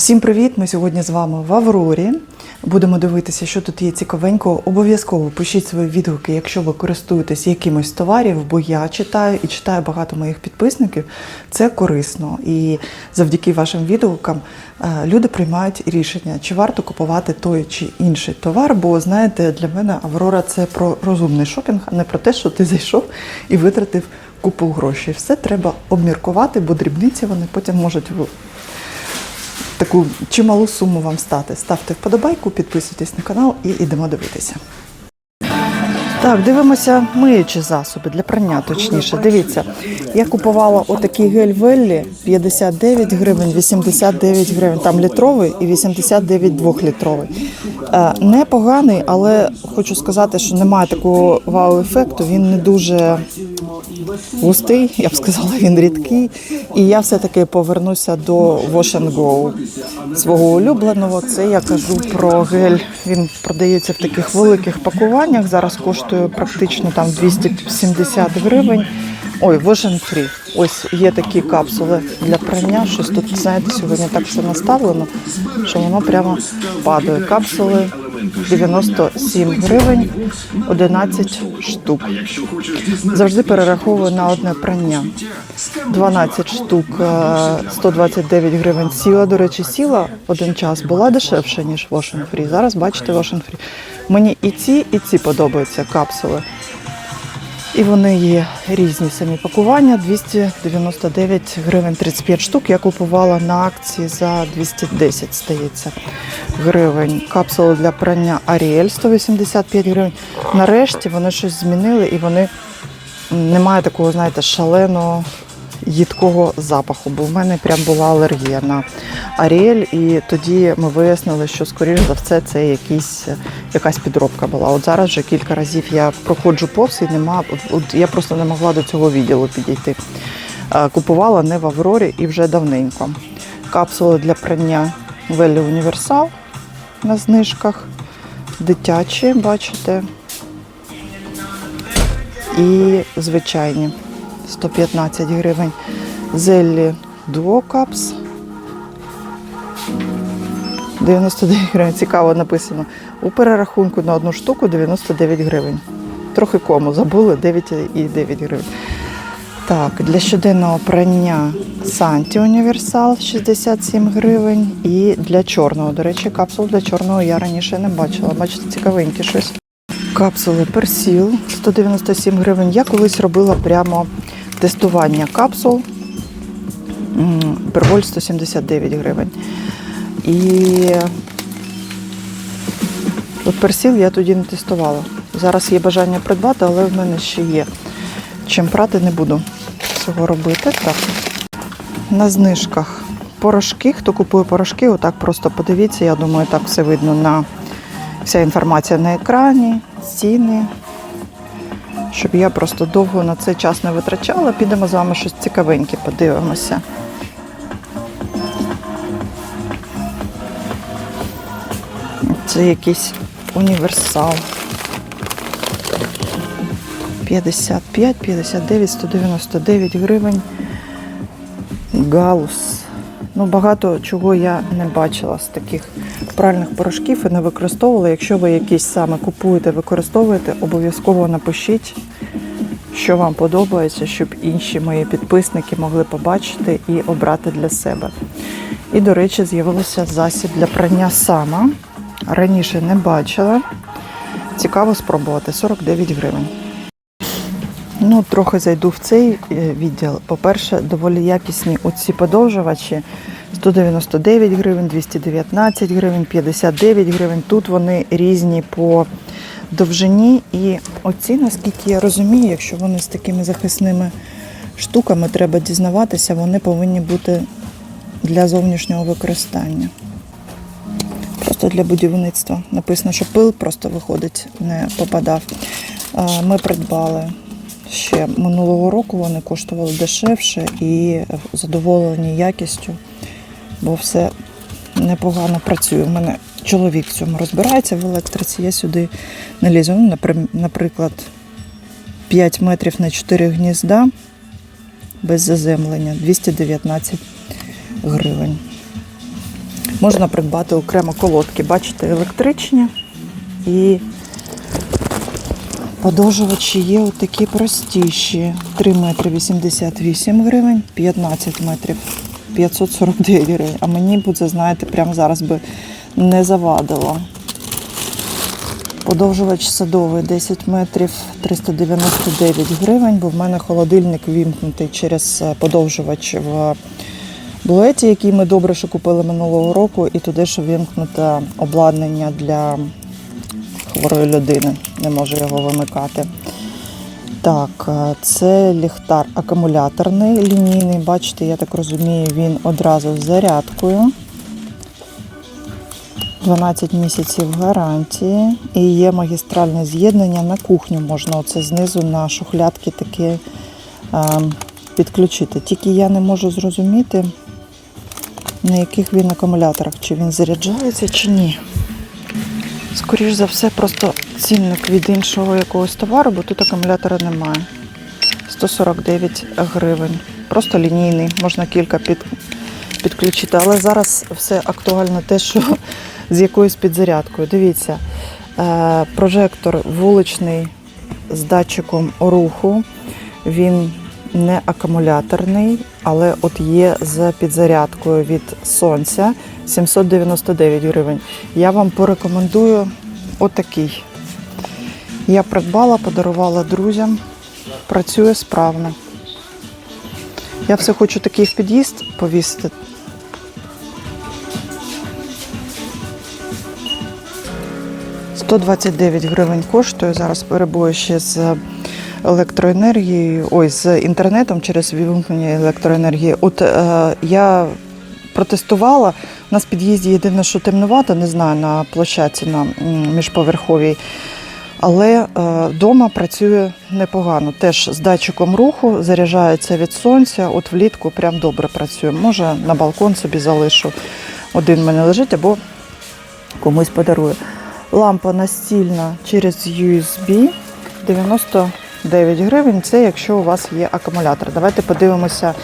Всім привіт! Ми сьогодні з вами в Аврорі. Будемо дивитися, що тут є цікавенького. Обов'язково пишіть свої відгуки, якщо ви користуєтесь якимось товарів, бо я читаю і читаю багато моїх підписників. Це корисно. І завдяки вашим відгукам е, люди приймають рішення, чи варто купувати той чи інший товар. Бо знаєте, для мене Аврора це про розумний шопінг, а не про те, що ти зайшов і витратив купу грошей. Все треба обміркувати, бо дрібниці вони потім можуть таку чималу суму вам стати. Ставте вподобайку, підписуйтесь на канал і йдемо дивитися. Так, дивимося миючі засоби для прання, точніше. Дивіться, я купувала отакий гель Веллі 59 гривень, 89 гривень. Там літровий і 89 двохлітровий. Е, Непоганий, але хочу сказати, що немає такого вау-ефекту. Він не дуже густий, я б сказала, він рідкий. І я все-таки повернуся до Wash and Go свого улюбленого. Це я кажу про гель. Він продається в таких великих пакуваннях. Зараз коштує практично там 270 гривень. Ой, Vision Free. Ось є такі капсули для прання. Щось тут, знаєте, сьогодні так все наставлено, що воно прямо падає. Капсули 97 гривень, 11 штук. Завжди перераховую на одне прання. 12 штук, е, 129 гривень сіла. До речі, сіла один час була дешевше, ніж Wash and Free. Зараз бачите Wash and Free. Мені і ці, і ці подобаються капсули. І вони є різні самі пакування. 299 гривень 35 штук. Я купувала на акції за 210, стається гривень. Капсули для прання Аріель 185 гривень. Нарешті вони щось змінили і вони немає такого, знаєте, шаленого їдкого запаху, бо в мене прям була алергія на Аріель, і тоді ми вияснили, що скоріш за все це якісь, якась підробка була. От зараз вже кілька разів я проходжу повз і нема, от я просто не могла до цього відділу підійти. Е, Купувала не в Аврорі і вже давненько. Капсули для прання Велі Універсал на знижках. Дитячі, бачите, і звичайні 115 гривень. Зеллі Дуокапс 99 гривень. Цікаво написано. У перерахунку на одну штуку 99 гривень. Трохи кому забули 9,9 гривень. Так, для щоденного прання Санті Універсал 67 гривень. І для чорного, до речі, капсул для чорного я раніше не бачила. Бачите, цікавеньке щось. Капсули Персіл 197 гривень. Я колись робила прямо тестування капсул. Перволь 179 гривень. І от персіл я тоді не тестувала. Зараз є бажання придбати, але в мене ще є. Чим прати не буду цього робити. Так. На знижках порошки. Хто купує порошки, отак просто подивіться. Я думаю, так все видно на вся інформація на екрані, ціни. Щоб я просто довго на це час не витрачала, підемо з вами щось цікавеньке, подивимося. Це якийсь універсал. 55, 59, 199 гривень. Галус. Ну, багато чого я не бачила з таких пральних порошків і не використовувала. Якщо ви якісь саме купуєте, використовуєте, обов'язково напишіть, що вам подобається, щоб інші мої підписники могли побачити і обрати для себе. І, до речі, з'явився засіб для прання сама. Раніше не бачила. Цікаво спробувати 49 гривень. Ну, трохи зайду в цей е, відділ. По-перше, доволі якісні оці подовжувачі. 199 гривень, 219 гривень, 59 гривень. Тут вони різні по довжині. І оці, наскільки я розумію, якщо вони з такими захисними штуками, треба дізнаватися, вони повинні бути для зовнішнього використання. Просто для будівництва. Написано, що пил просто виходить, не попадав. Е, Ми придбали ще минулого року, вони коштували дешевше і задоволені якістю, бо все непогано працює. У мене чоловік в цьому розбирається в електриці, я сюди не лізу. Ну, Наприклад, 5 метрів на 4 гнізда без заземлення 219 гривень. Можна придбати окремо колодки. Бачите, електричні і подовжувачі є отакі простіші. 3 метри 88 гривень, 15 метрів 549 гривень. А мені б знаєте, прямо зараз би не завадило. Подовжувач садовий 10 метрів 399 гривень, бо в мене холодильник вімкнутий через е, подовжувач в блуеті, який ми добре що купили минулого року, і туди ж вімкнуте обладнання для хворої людини. Не можу його вимикати. Так, е, це ліхтар акумуляторний, лінійний. Бачите, я так розумію, він одразу з зарядкою. 12 місяців гарантії і є магістральне з'єднання на кухню. Можна оце знизу на шухлядки таке е, підключити. Тільки я не можу зрозуміти, на яких він акумуляторах, чи він заряджається, чи ні. Скоріш за все, просто цінник від іншого якогось товару, бо тут акумулятора немає. 149 гривень. Просто лінійний, можна кілька під, підключити. Але зараз все актуально те, що з якоюсь підзарядкою. Дивіться, е, прожектор вуличний з датчиком руху. Він не акумуляторний, але от є з підзарядкою від сонця 799 гривень. Я вам порекомендую отакий. Я придбала, подарувала друзям. Працює справно. Я все хочу такий в під'їзд повісити. «129 гривень коштує. Зараз перебою ще з електроенергією, ой, з інтернетом через вимкнення електроенергії. От е, я протестувала. У нас в під'їзді єдине, що темнувато, не знаю, на площадці на міжповерховій. Але вдома працює непогано. Теж з датчиком руху заряджається від сонця. От влітку прям добре працює. Може на балкон собі залишу. Один мене лежить або комусь подарую. Лампа настільна через USB 99 гривень. Це якщо у вас є акумулятор. Давайте подивимося,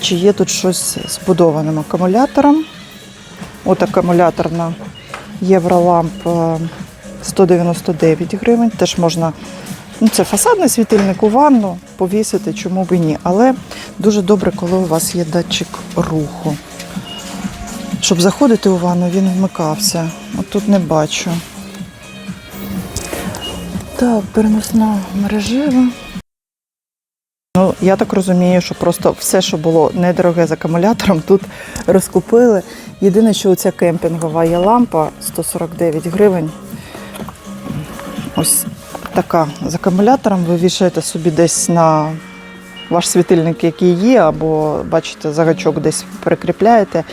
чи є тут щось з будованим акумулятором. От акумуляторна Євроламп е, 199 гривень. Теж можна, ну це фасадний світильник у ванну, повісити, чому б і ні. Але дуже добре, коли у вас є датчик руху. Щоб заходити у ванну, він вмикався. От тут не бачу. Так, переносна мережева. Ну, я так розумію, що просто все, що було недороге з акумулятором, тут розкупили. Єдине, що оця кемпінгова є лампа 149 гривень. Ось така з акумулятором. Ви вішаєте собі десь на ваш світильник, який є, або бачите, загачок десь прикріпляєте,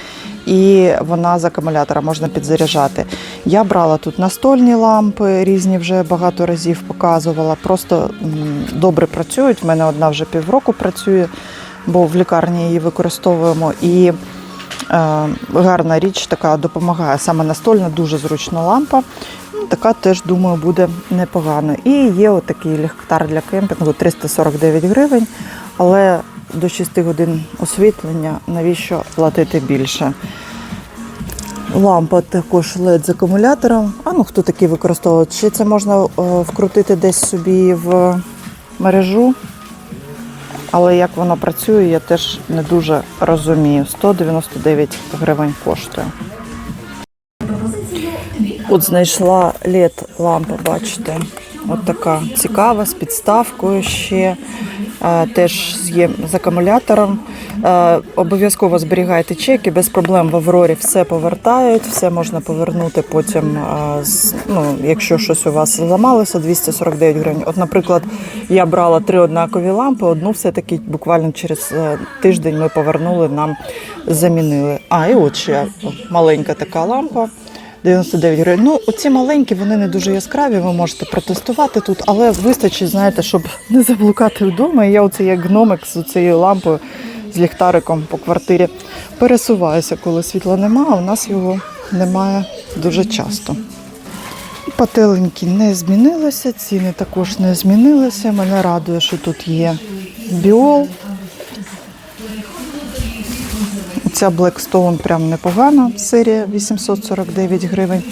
і вона з акумулятора можна підзаряджати. Я брала тут настольні лампи, різні вже багато разів показувала. Просто добре працюють. У мене одна вже півроку працює, бо в лікарні її використовуємо. І е, гарна річ така допомагає. Саме настольна, дуже зручна лампа. Ну, Така теж, думаю, буде непогано. І є отакий ліхтар для кемпінгу 349 гривень, але до 6 годин освітлення, навіщо платити більше? Лампа також LED з акумулятором. А ну хто такий використовує? Чи це можна е, вкрутити десь собі в мережу? Але як воно працює, я теж не дуже розумію. 199 гривень коштує. От знайшла led лампа, бачите. От така цікава з підставкою ще. Е, Теж є з акумулятором. Е, Обов'язково зберігайте чеки, без проблем в Аврорі все повертають, все можна повернути потім, е, ну, якщо щось у вас зламалося, 249 гривень. От, наприклад, я брала три однакові лампи, одну все-таки буквально через е, тиждень ми повернули, нам замінили. А, і от ще маленька така лампа. 99 гривень. Ну, оці маленькі, вони не дуже яскраві, ви можете протестувати тут, але вистачить, знаєте, щоб не заблукати вдома. Я оце як гномик з цією лампою, з ліхтариком по квартирі пересуваюся, коли світла немає, а у нас його немає дуже часто. Пателеньки не змінилися, ціни також не змінилися. Мене радує, що тут є біол. Оця Blackstone прям непогана, серія 849 гривень.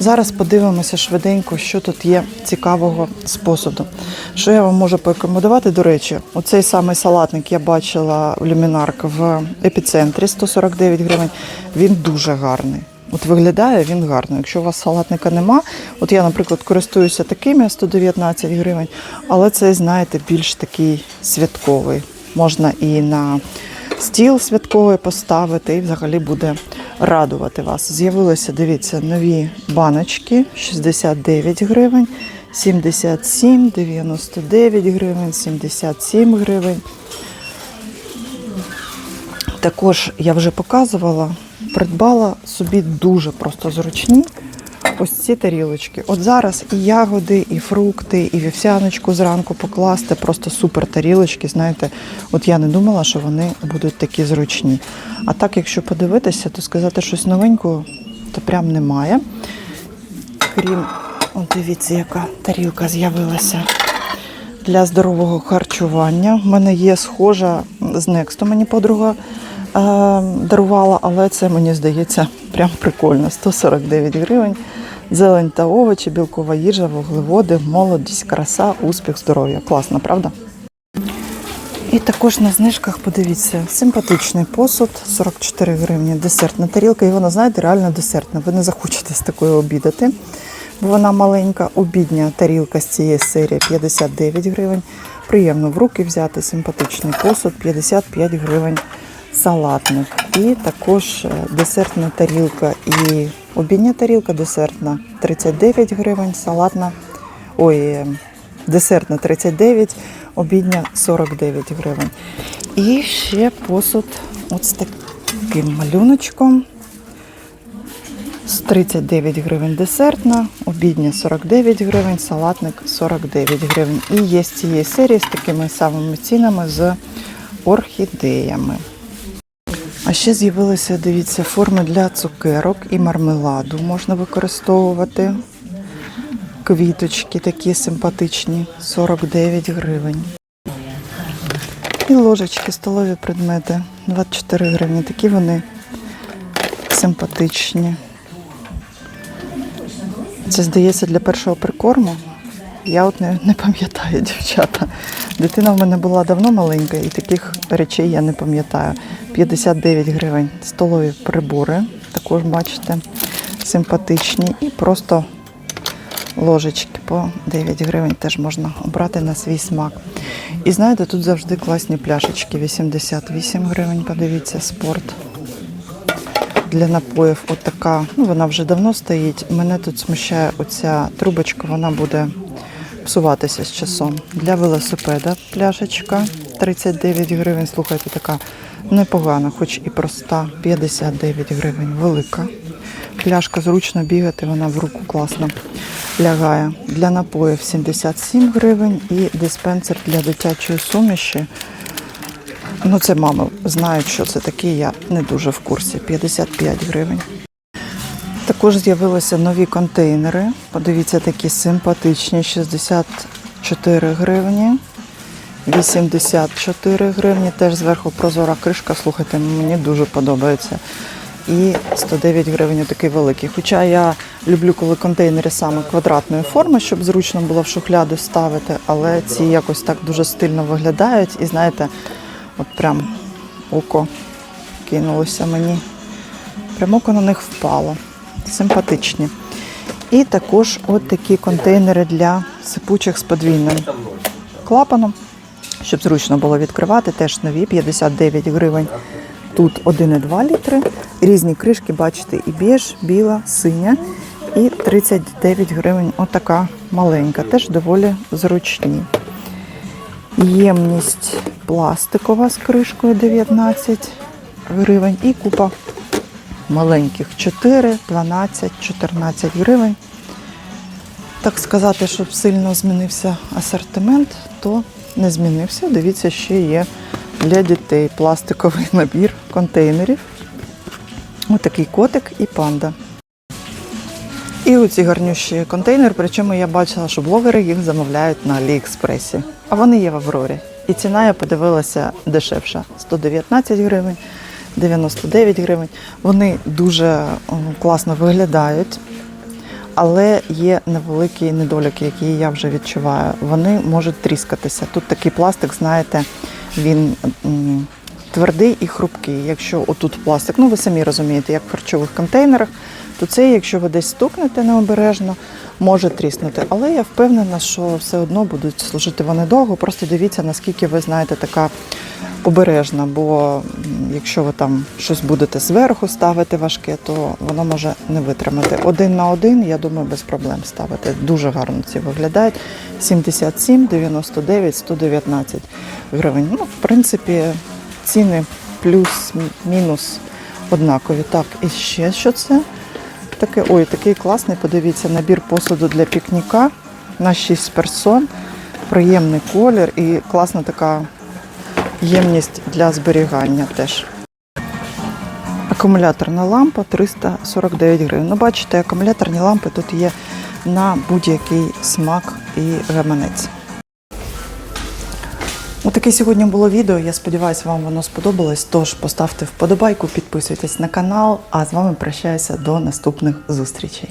Зараз подивимося швиденько, що тут є цікавого з посуду. Що я вам можу порекомендувати? До речі, оцей самий салатник я бачила в люмінарк в епіцентрі 149 гривень. Він дуже гарний. От виглядає він гарно. Якщо у вас салатника нема, от я, наприклад, користуюся такими 119 гривень, але цей, знаєте, більш такий святковий. Можна і на стіл святковий поставити, і взагалі буде радувати вас. З'явилися, дивіться, нові баночки 69 гривень, 77, 99 гривень, 77 гривень. Також я вже показувала, придбала собі дуже просто зручні ось ці тарілочки. От зараз і ягоди, і фрукти, і вівсяночку зранку покласти. Просто супер тарілочки. Знаєте, от я не думала, що вони будуть такі зручні. А так, якщо подивитися, то сказати щось новенького, то прям немає. Крім, от дивіться, яка тарілка з'явилася для здорового харчування. У мене є схожа з Нексто, мені подруга е, дарувала, але це мені здається прям прикольно. 149 гривень. Зелень та овочі, білкова їжа, вуглеводи, молодість, краса, успіх, здоров'я. Класно, правда? І також на знижках, подивіться, симпатичний посуд, 44 гривні, десертна тарілка. І вона, знаєте, реально десертна. Ви не захочете з такою обідати, бо вона маленька. Обідня тарілка з цієї серії 59 гривень. Приємно в руки взяти, симпатичний посуд, 55 гривень салатник. І також е, десертна тарілка і обідня тарілка десертна 39 гривень, салатна. Ой, е, десертна 39, обідня 49 гривень. І ще посуд от з таким малюночком. З 39 гривень десертна, обідня 49 гривень, салатник 49 гривень. І є з цієї серії з такими самими цінами з орхідеями. А ще з'явилися, дивіться, форми для цукерок і мармеладу можна використовувати. Квіточки такі симпатичні, 49 гривень. І ложечки, столові предмети, 24 гривні. Такі вони симпатичні. Це здається для першого прикорму. Я от не, не пам'ятаю, дівчата. Дитина в мене була давно маленька, і таких речей я не пам'ятаю. 59 гривень столові прибори, також бачите, симпатичні. І просто ложечки по 9 гривень теж можна обрати на свій смак. І знаєте, тут завжди класні пляшечки. 88 гривень, подивіться, спорт. Для напоїв от така, ну вона вже давно стоїть. Мене тут смущає оця трубочка, вона буде псуватися з часом. Для велосипеда пляшечка 39 гривень. Слухайте, така непогана, хоч і проста. 59 гривень, велика. Пляшка зручно бігати, вона в руку класно лягає. Для напоїв 77 гривень і диспенсер для дитячої суміші. Ну, це мами знають, що це таке, я не дуже в курсі. 55 гривень. Також з'явилися нові контейнери. Подивіться, такі симпатичні. 64 гривні. 84 гривні. Теж зверху прозора кришка. Слухайте, мені дуже подобається. І 109 гривень такий великий. Хоча я люблю, коли контейнери саме квадратної форми, щоб зручно було в шухляду ставити, але ці якось так дуже стильно виглядають. І знаєте, от прям око кинулося мені. Прямо око на них впало. Симпатичні. І також от такі контейнери для сипучих з подвійним клапаном, щоб зручно було відкривати. Теж нові 59 гривень. Тут 1,2 літри. Різні кришки, бачите, і біж, біла, синя. І 39 гривень. Отака маленька. Теж доволі зручні. Ємність пластикова з кришкою 19 гривень і купа маленьких 4, 12, 14 гривень. Так сказати, щоб сильно змінився асортимент, то не змінився. Дивіться, ще є для дітей пластиковий набір контейнерів. Отакий котик і панда. І оці гарнющі контейнери, причому я бачила, що блогери їх замовляють на Аліекспресі. А вони є в Аврорі. І ціна я подивилася дешевша 119 гривень. 99 гривень. Вони дуже класно виглядають. Але є невеликі недоліки, які я вже відчуваю. Вони можуть тріскатися. Тут такий пластик, знаєте, він твердий і хрупкий. Якщо отут пластик, ну ви самі розумієте, як в харчових контейнерах, то це, якщо ви десь стукнете необережно, може тріснути. Але я впевнена, що все одно будуть служити вони довго. Просто дивіться, наскільки ви знаєте, така обережна, бо якщо ви там щось будете зверху ставити важке, то воно може не витримати. Один на один, я думаю, без проблем ставити. Дуже гарно ці виглядають. 77, 99, 119 гривень. Ну, в принципі, ціни плюс-мінус однакові. Так, і ще що це? Таке, ой, такий класний, подивіться, набір посуду для пікніка на 6 персон. Приємний колір і класна така ємність для зберігання теж. Акумуляторна лампа 349 гривень. Ну, бачите, акумуляторні лампи тут є на будь-який смак і гаманець. Отаке сьогодні було відео. Я сподіваюся, вам воно сподобалось. Тож поставте вподобайку, підписуйтесь на канал, а з вами прощаюся до наступних зустрічей.